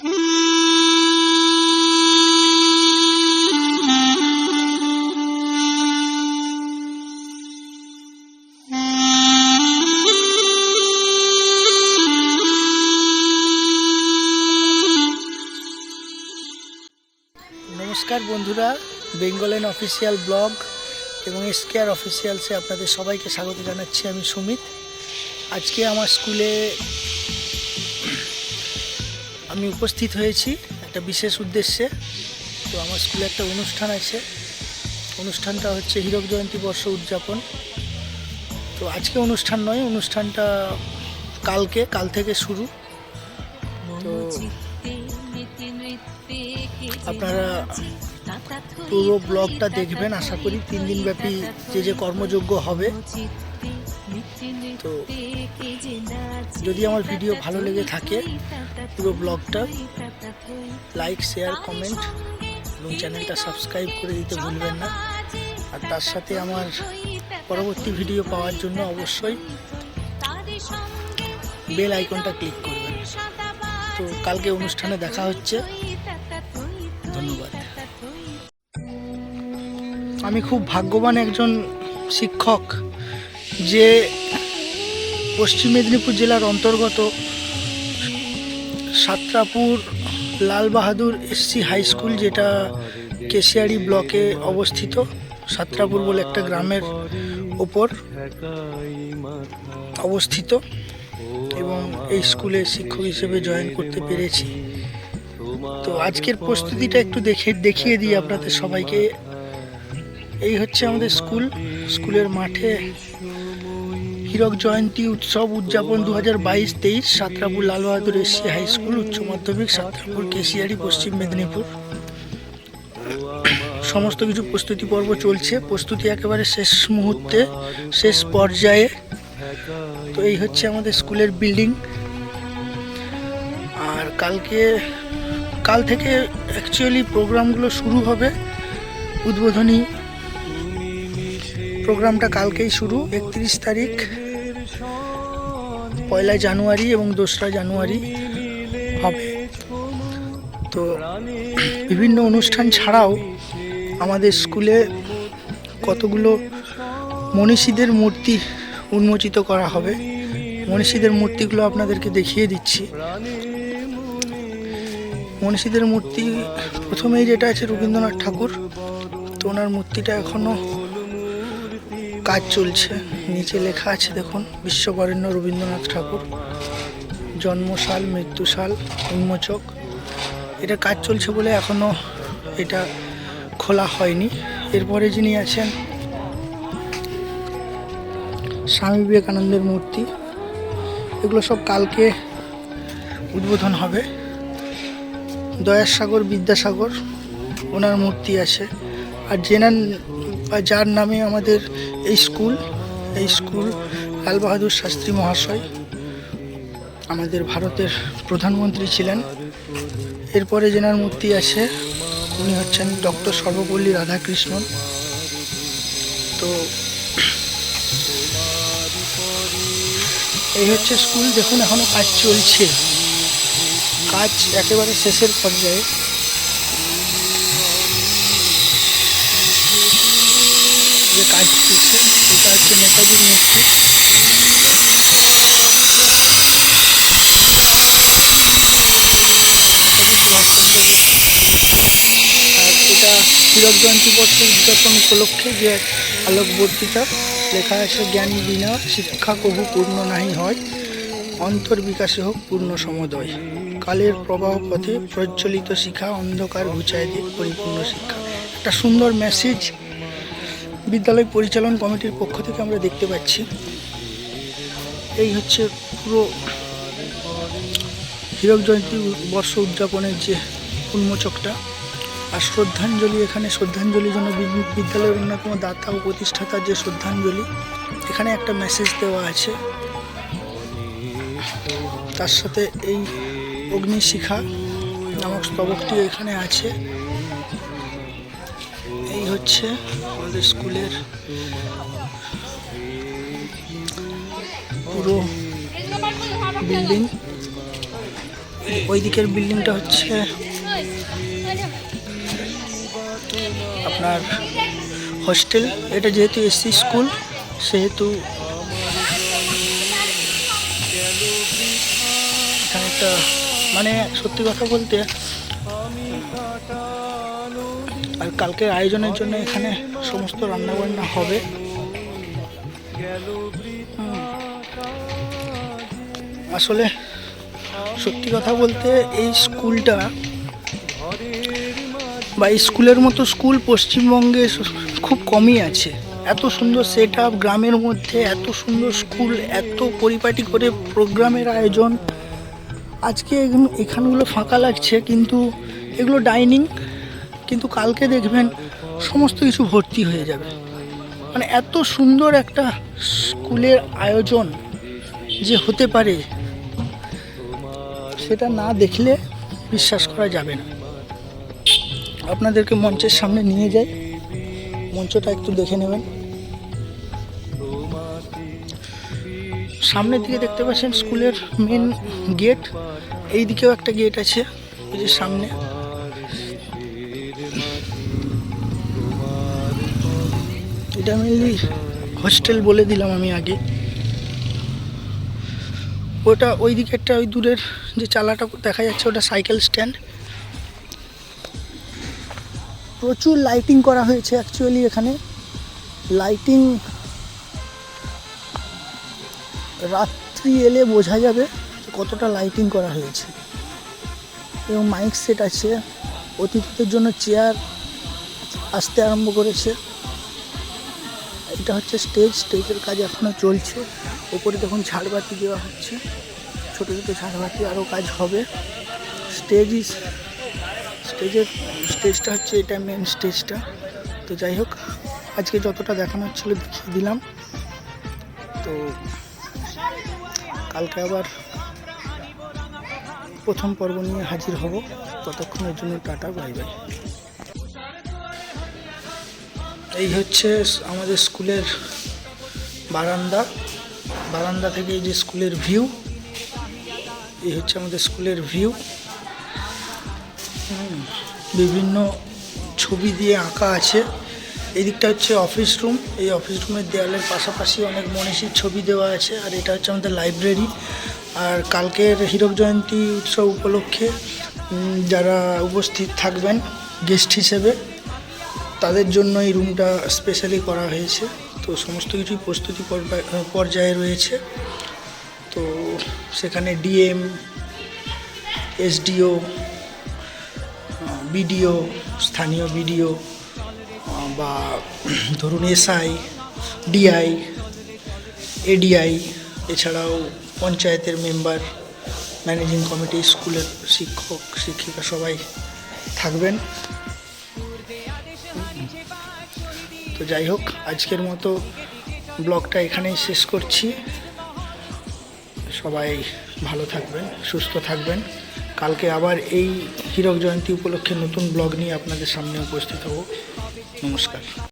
নমস্কার বন্ধুরা, বেঙ্গলেন অফিসিয়াল ব্লগ এবং এসকেআর অফিসিয়ালসে আপনাদের সবাইকে স্বাগত জানাচ্ছি আমি সুমিত। আজকে আমার স্কুলে আমি উপস্থিত হয়েছি একটা বিশেষ উদ্দেশ্যে। তো আমার স্কুলে একটা অনুষ্ঠান আছে। অনুষ্ঠানটা হচ্ছে হীরক জয়ন্তী বর্ষ উদযাপন। তো আজকে অনুষ্ঠান নয়, অনুষ্ঠানটা কালকে, কাল থেকে শুরু। তো আপনারা পুরো ব্লগটা দেখবেন, আশা করি তিন দিন ব্যাপী যে যে কর্মযোগ্য হবে তো যদি আমার ভিডিও ভালো লেগে থাকে, পুরো ব্লগটা লাইক শেয়ার কমেন্ট এবং চ্যানেলটা সাবস্ক্রাইব করে দিতে ভুলবেন না। আর তার সাথে আমার পরবর্তী ভিডিও পাওয়ার জন্য অবশ্যই বেল আইকনটা ক্লিক করবেন। তো কালকে অনুষ্ঠানে দেখা হচ্ছে। ধন্যবাদ। আমি খুব ভাগ্যবান একজন শিক্ষক। যে পশ্চিম মেদিনীপুর জেলার অন্তর্গত Satrapur Lal Bahadur SC high school, যেটা কেশিয়ারি ব্লকে অবস্থিত, সাতরাপুর বলে একটা গ্রামের ওপর অবস্থিত এবং এই স্কুলে শিক্ষক হিসেবে জয়েন করতে পেরেছি। তো আজকের প্রস্তুতিটা একটু দেখে, দেখিয়ে দিই আপনাদের সবাইকে। এই হচ্ছে আমাদের স্কুল। স্কুলের মাঠে হীরক জয়ন্তী উৎসব উদযাপন দু হাজার বাইশ, তেইশ, Satrapur Lal Bahadur SC high school, উচ্চ মাধ্যমিক, সাতরাপুর কেশিয়ারি, পশ্চিম মেদিনীপুর। সমস্ত কিছু প্রস্তুতি পর্ব চলছে। প্রস্তুতি একেবারে শেষ মুহূর্তে, শেষ পর্যায়ে। তো এই হচ্ছে আমাদের স্কুলের বিল্ডিং। আর কালকে, কাল থেকে অ্যাকচুয়ালি প্রোগ্রামগুলো শুরু হবে উদ্বোধনী প্রোগ্রামটা কালকেই শুরু, একত্রিশ তারিখ, পয়লা জানুয়ারি এবং দোসরা জানুয়ারি হবে। তো বিভিন্ন অনুষ্ঠান ছাড়াও আমাদের স্কুলে কতগুলো মনীষীদের মূর্তি উন্মোচিত করা হবে। মনীষীদের মূর্তিগুলো আপনাদেরকে দেখিয়ে দিচ্ছি। মনীষীদের মূর্তি প্রথমেই যেটা আছে রবীন্দ্রনাথ ঠাকুর, তো ওনার মূর্তিটা এখনও কাজ চলছে। নিচে লেখা আছে, দেখুন, বিশ্ববরেণ্য রবীন্দ্রনাথ ঠাকুর। জন্মসাল, মৃত্যুসাল, উন্মোচক। এটা কাজ চলছে বলে এখনও এটা খোলা হয়নি। এরপরে যিনি আছেন, স্বামী বিবেকানন্দের মূর্তি। এগুলো সব কালকে উদ্বোধন হবে। দয়াসাগর, বিদ্যাসাগর, ওনার মূর্তি আছে। আর জেনার বা যার নামে আমাদের এই স্কুল এই স্কুল লাল বাহাদুর শাস্ত্রী মহাশয় আমাদের ভারতের প্রধানমন্ত্রী ছিলেন। এরপরে জেনার মূর্তি আছে, উনি হচ্ছেন ডক্টর সর্বপল্লী রাধাকৃষ্ণন। তো এই হচ্ছে স্কুল, দেখুন এখনও কাজ চলছে। কাজ একেবারে শেষের পর্যায়ে। যে কাজ চলছে এটা হচ্ছে নেতাজির মূর্তি আর এটা হীরক জয়ন্তী বর্ষ উদযাপন উপলক্ষে যে আলোক বর্তিকা লেখা আছে, জ্ঞান বিনা শিক্ষা কবু পূর্ণ নাহি হয়, অন্তর বিকাশে হোক পূর্ণ সমদয়। কালের প্রবাহ পথে প্রজ্বলিত শিখা অন্ধকার ঘুচায় দিয়ে পরিপূর্ণ শিক্ষা। একটা সুন্দর মেসেজ বিদ্যালয় পরিচালন কমিটির পক্ষ থেকে আমরা দেখতে পাচ্ছি। এই হচ্ছে পুরো হীরক জয়ন্তী বর্ষ উদযাপনের যে উন্মোচকটা। আর শ্রদ্ধাঞ্জলি এখানে, শ্রদ্ধাঞ্জলির জন্য বিদ্যালয়ের অন্যতম দাতা ও প্রতিষ্ঠাতার যে শ্রদ্ধাঞ্জলি, এখানে একটা মেসেজ দেওয়া আছে। তার সাথে এই অগ্নিশিখা নামক স্তবকটি এখানে আছে। হচ্ছে আমাদের স্কুলের পুরো বিল্ডিং। ওই দিকের বিল্ডিংটা হচ্ছে আপনার হস্টেল। এটা যেহেতু এসসি স্কুল, সেহেতু একটা মানে সত্যি কথা বলতে আর কালকের আয়োজনের জন্য এখানে সমস্ত রান্নাবান্না হবে। আসলে সত্যি কথা বলতে এই স্কুলটা বা স্কুলের মতো স্কুল পশ্চিমবঙ্গে খুব কমই আছে। এত সুন্দর সেট আপ গ্রামের মধ্যে এত সুন্দর স্কুল, এত পরিপাটি করে প্রোগ্রামের আয়োজন। আজকে এখানগুলো ফাঁকা লাগছে, কিন্তু এগুলো ডাইনিং কিন্তু কালকে দেখবেন সমস্ত কিছু ভর্তি হয়ে যাবে। মানে এত সুন্দর একটা স্কুলের আয়োজন যে হতে পারে, সেটা না দেখলে বিশ্বাস করা যাবে না। আপনাদেরকে মঞ্চের সামনে নিয়ে যাই। মঞ্চটা একটু দেখে নেবেন। সামনের দিকে দেখতে পাচ্ছেন স্কুলের মেন গেট। এই দিকেও একটা গেট আছে সামনে। মেনলি হোস্টেল বলে দিলাম আমি আগে। ওটা ওই দিকেরটা ওই দূরের যে চালাটা দেখা যাচ্ছে, ওটা সাইকেল স্ট্যান্ড। প্রচুর লাইটিং করা হয়েছে অ্যাকচুয়ালি এখানে। লাইটিং রাত্রি এলে বোঝা যাবে কতটা লাইটিং করা হয়েছে। এবং মাইক সেট আছে, অতিথিদের জন্য চেয়ার আসতে আরম্ভ করেছে। এটা হচ্ছে স্টেজ স্টেজের কাজ এখনও চলছে। ওপরে তখন ঝাড়বাতি দেওয়া হচ্ছে। ছোটো ছোটো ঝাড়বাতি আরও কাজ হবে। স্টেজ ইস স্টেজের স্টেজটা হচ্ছে এটা মেন স্টেজটা তো যাই হোক, আজকে যতটা দেখানো হচ্ছিল দেখিয়ে দিলাম। তো কালকে আবার প্রথম পর্ব নিয়ে হাজির হব। ততক্ষণের জন্য টাটা বাই বাই এই হচ্ছে আমাদের স্কুলের বারান্দা। বারান্দা থেকে এই যে স্কুলের ভিউ, এই হচ্ছে আমাদের স্কুলের ভিউ। বিভিন্ন ছবি দিয়ে আঁকা আছে। এই দিকটা হচ্ছে অফিস রুম এই অফিস রুমের দেওয়ালের পাশাপাশি অনেক মনীষীর ছবি দেওয়া আছে আর এটা হচ্ছে আমাদের লাইব্রেরি আর কালকের হীরক জয়ন্তী উৎসব উপলক্ষে যারা উপস্থিত থাকবেন গেস্ট হিসেবে তাদের জন্য এই রুমটা স্পেশালি করা হয়েছে। তো সমস্ত কিছুই প্রস্তুতি পর্যায়ে রয়েছে। তো সেখানে ডিএম, এসডিও, বিডিও, স্থানীয় বিডিও, বা ধরুন এসআই, ডিআই, এডিআই, এছাড়াও পঞ্চায়েতের মেম্বার ম্যানেজিং কমিটি স্কুলের শিক্ষক, শিক্ষিকা সবাই থাকবেন। তো যাই হোক, আজকের মতো ব্লগটা এখানেই শেষ করছি। সবাই ভালো থাকবেন, সুস্থ থাকবেন। কালকে আবার এই হীরক জয়ন্তী উপলক্ষে নতুন ব্লগ নিয়ে আপনাদের সামনে উপস্থিত হব। নমস্কার।